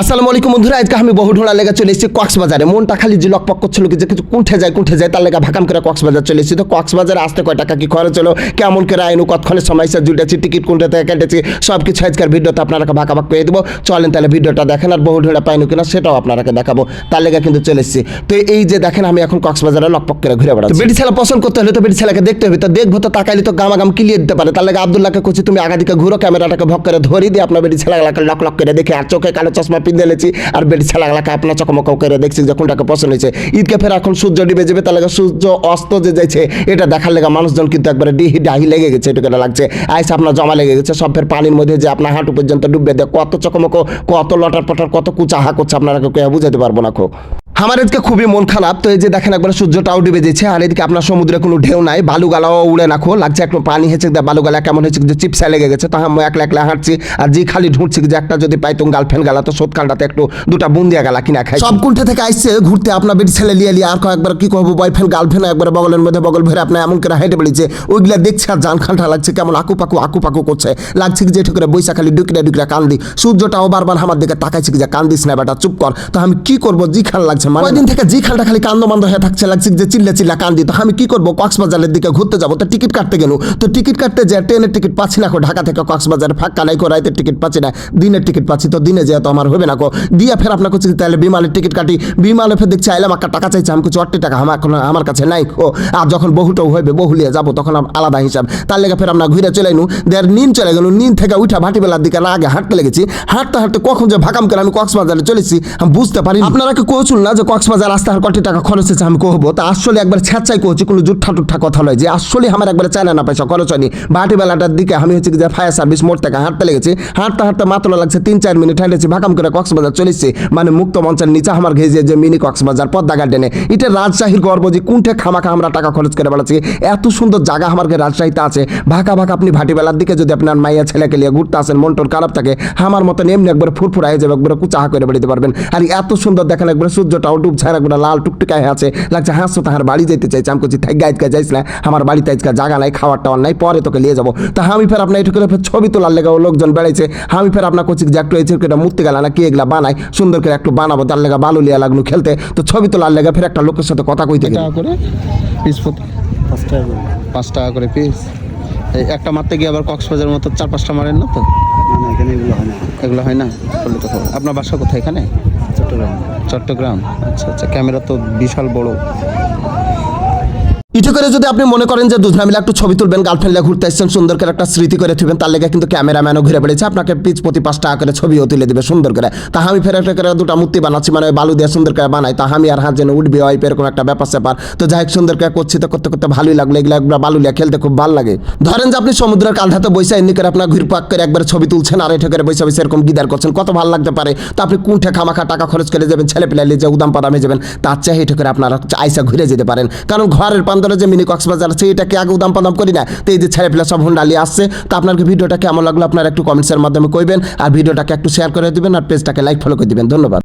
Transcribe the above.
আসসালামু আলাইকুম বন্ধুরা, আজকে আমি বহু ঢোড়া লেগে চলে এসেছি কক্সবাজারে। মনটা খালি যে লকপক করছিল যে কিছু কুণ্ঠে যায় কুণ্ঠে যায়, তার লেগে ভাকাম করে কক্সবাজার চলে এসেছি। তো কক্সবাজারে আসতে কয় টাকা, কি খরচ হলো, কেমন করে আইনু, কতক্ষণে সমস্যা জুটেছি টিকিট কোনটা থেকে কেটেছি সব কিছু আজকের ভিডিওতে আপনারা ভাকা ভাগ করে দেবো। চলেন তাহলে ভিডিওটা দেখেন আর বহু ঢোড়া পাইনু কিনা, সেটাও আপনারাকে দেখাবো। তার লেগে কিন্তু চলে এসেছি। তো এই যে দেখেন, আমি এখন কক্সবাজারে লকপক করে ঘুরে বেড়াচ্ছি। বেটি ছেলে পছন্দ করতে হলে তো বেটি ছেলেকে দেখতে হবে। তো দেখব তো, তাকাইলে তো গামাগাম কিলিয়ে দিতে পারে। তার লেগে আবদুল্লাহকে করছি তুমি আগা দিকে ঘুরো, ক্যামেরাটাকে ভক করে ধরি দিয়ে আপনার বেটি ছেলেগুলাকে লক লক করে দেখে, আর চোখে কালো চশমা পিঁধে লেছি, আর বেটি ছেলেগুলাকে আপনার চকমক করে দেখছি যে কোনটাকে পছন্দ হয়েছে। ঈদকে ফের এখন সূর্য ডিবে যাবে, তার লেগে সূর্য অস্ত যে যাইছে, এটা দেখার লেগে মানুষজন কিন্তু একবারে ডিহি ডাহি লেগে গেছে, এটুকু লাগছে। আইস আপনার জমা লেগে গেছে, সব ফের পানির মধ্যে যে আপনার হাঁটু পর্যন্ত ডুববে দেয় কত চকমক, কত লটার পটার, কত কুচা হা করছে, আপনারা কেউ বুঝাতে পারব না খো আমার আজকে খুবই মন খারাপ। তো এই যে দেখেন একবার সূর্যটাও ডুবে যাচ্ছে, আর এদিকে আপনার সমুদ্রে কোনো ঢেউ নাই। বালুগালাও উড়ে না খো লাগছে একটু পানি হেঁচে দেয়। বালুগালা কেমন হয়েছে যে চিপসা লেগে গেছে, তো আমি একলা একলা হাঁটছি, আর যে খালি ঢুঁড়ছি যে একটা যদি পাইতুম গার্লফ্রেন্ড গালা, তো সোৎকালটাতে একটু দুটা বুন্দিয়া গালা কিনা খাই সব কুণ্ঠে থেকে আসছে ঘুরতে আপনার বেটি ছেলে লিয়ে লিয়ে, আর একবার কি করব বয়ফ্রেন্ড গার্লফ্রেন্ড একবার বগলের মধ্যে বগল ভরে আপনার এমন করে হেঁটে বেড়েছে ওইগুলা দেখছে আর জান খান্টা লাগছে, কেমন আকু পাকু আকু পাকু করছে। লাগছে যে একটু করে বৈশা খালি ডুকরে ডুকরে কান্দি। সূর্যটাও বারবার আমার দিকে তাকাইছে যে, কান্দিস না বেটা, চুপ কর। তো আমি কি করব জি খান লাগছে মানে কয়দিন থেকে জি খালটা খালি কান্দ মান্দ হয়ে থাকছে লাগছে যে চিল্লা চিল্লা কান্দি। তো আমি কি করব? কক্সবাজারের দিকে ঘুরতে যাব। তো টিকিট কাটতে গেল তো টিকিট কাটতে যে ট্রেনের টিকিট পাচ্ছি না কো। ঢাকা থেকে কক্সবাজারে ফাঁকা নাই কো। রাইতের টিকিট পাচ্ছি না। দিনের টিকিট পাচ্ছি তো দিনে যেহেতু আমার হবে না কো। দিয়ে ফের আপনার কাছে তাহলে বিমানের টিকিট কাটি। বিমানে ফের দেখছি আইলাম একটা টাকা চাইছে। আমি কিছু অট্টি টাকা আমার এখন আমার কাছে নাই ও আর যখন বহুটাও হইবে বহুলিয়ে যাব তখন আলাদা হিসাব। তার লেগে ফের আমরা ঘুরে চলে নু দেড় নিন চলে গেল নিন থেকে উঠা ভাটি বেলার দিকে আগে হাঁটতে লেগেছি। হাঁটতে হাঁটতে কখন যে ভাকাম করে আমি কক্সবাজারে চলেছি আমি বুঝতে পারি আপনারা কি কৌচুল না যে কক্সবাজার আসতে আর কটি টাকা খরচ হয়েছে আমি কহবো? তা আসলে একবার ছ্যাঁচাই কহছি, কোনো জুঠা টুঠা কথা নয়। যে আসলে আমার একবার চাইনা না পয়সা খরচ হয়নি। ভাটি বেলাটার দিকে আমি হচ্ছে যে ফায়ার সার্ভিস মোড় থেকে হাঁটতে লেগেছি। হাঁটতে হাঁটতে মাত্র লাগছে তিন চার মিনিট হাঁটেছি ভাকাম করে কক্সবাজার চলেছি মানে মুক্ত মঞ্চের নিচে আমার ঘেজে যে মিনি কক্সবাজার পদ্মা গার্ডেনে এটা রাজশাহীর গর্ব যে কোনটা খামাখা আমরা টাকা খরচ করে বেড়াচ্ছি। এত সুন্দর জায়গা আমার রাজশাহীতে আছে। ভাকা ভাকা আপনি ভাটি বেলার দিকে যদি আপনার মাইয়া ছেলেকে নিয়ে ঘুরতে আসেন মনটোর খারাপ থাকে, আমার মতন এমনি একবার ফুরফুরা হয়ে যাবে, একবার কুচাহা করে বেড়াতে পারবেন। আর এত সুন্দর দেখেন একবার সূর্যটাও ডুবছে আর একবার লাল টুকটুকায় আছে। লাগছে হাসছো তাহার বাড়ি যেতে চাইছে আমি করছি থাই গাইজকা যাইস না আমার বাড়িতে আজকে জায়গা নাই খাওয়ার টাওয়ার নাই পরে তোকে নিয়ে যাব। তা আমি ফের আপনার একটু করে ফের ছবি তোলার লেগে লোকজন বেড়াইছে। আমি ফের আপনার করছি যে একটু এই ছেলেটা মুক্তি গেল না কি এগুলা বানাই সুন্দর করে একটু বানাবো। তার লেগে বালু লিয়া লাগল খেলতে। তো ছবি তোলার লেগে ফের একটা লোকের সাথে কথা কইতে গেলাম। করে পিস প্রতি। পাঁচ টাকা করে। পিস এই একটা মারতে গিয়ে আবার কক্সবাজার মতো চার পাঁচটা মারেন না তো? এখানে এগুলো হয় না। এগুলো হয় না? বললে তো আপনার বাসা কোথায় এখানে? চট্টগ্রাম। চট্টগ্রাম? আচ্ছা আচ্ছা। ক্যামেরা তো বিশাল বড়। ইটু করে যদি আপনি মনে করেন যে দুধনা মিলে একটু ছবি তুলবেন গার্লফ্রেন্ড ঘুরতে আসছেন সুন্দর করে একটা স্মৃতি করে থুবেন তার লেগে কিন্তু ক্যামেরাম্যানও ঘুরে বেড়েছে আপনাকে পিচ প্রতি পাঁচ টাকা করে ছবিও তুলে দেবে সুন্দর করে। তাহা আমি ফের একটা করে দুটা মূর্তি বানাচ্ছি মানে বালু দিয়ে সুন্দর করে বানাই। তা আমি আর হাত যেন উঠবে, ওই এরকম একটা ব্যাপার স্যাপার। তো যাই সুন্দর করে করছি তো করতে করতে ভালোই লাগল। এগুলো একবার বালু লিয়া খেলতে খুব ভালো লাগে। ধরেন যে আপনি সমুদ্রের কালধাতে বৈশা এমনি করে আপনার ঘুর পাক করে একবার ছবি তুলছেন আর এটা করে বৈশা বৈশা এরকম গিদার করছেন, কত ভালো লাগতে পারে। তো আপনি কোনটা খামাখা টাকা খরচ করে যাবেন ছেলে পেলে যে উদাম পাদামে যাবেন, তার চেয়ে এটা করে আপনারা আইসা ঘুরে যেতে পারেন। কারণ ঘরের পান্দরে যে মিনি কক্সবাজার আছে, এটাকে আগে উদাম পাদাম করি না। তো এই যে ছেলে পেলে সব হুন্ডালি আসছে, তো আপনার ভিডিওটা কেমন লাগল আপনারা একটু কমেন্টসের মাধ্যমে কইবেন, আর ভিডিওটাকে একটু শেয়ার করে দেবেন, আর পেজটাকে লাইক ফলো করে দেবেন। ধন্যবাদ।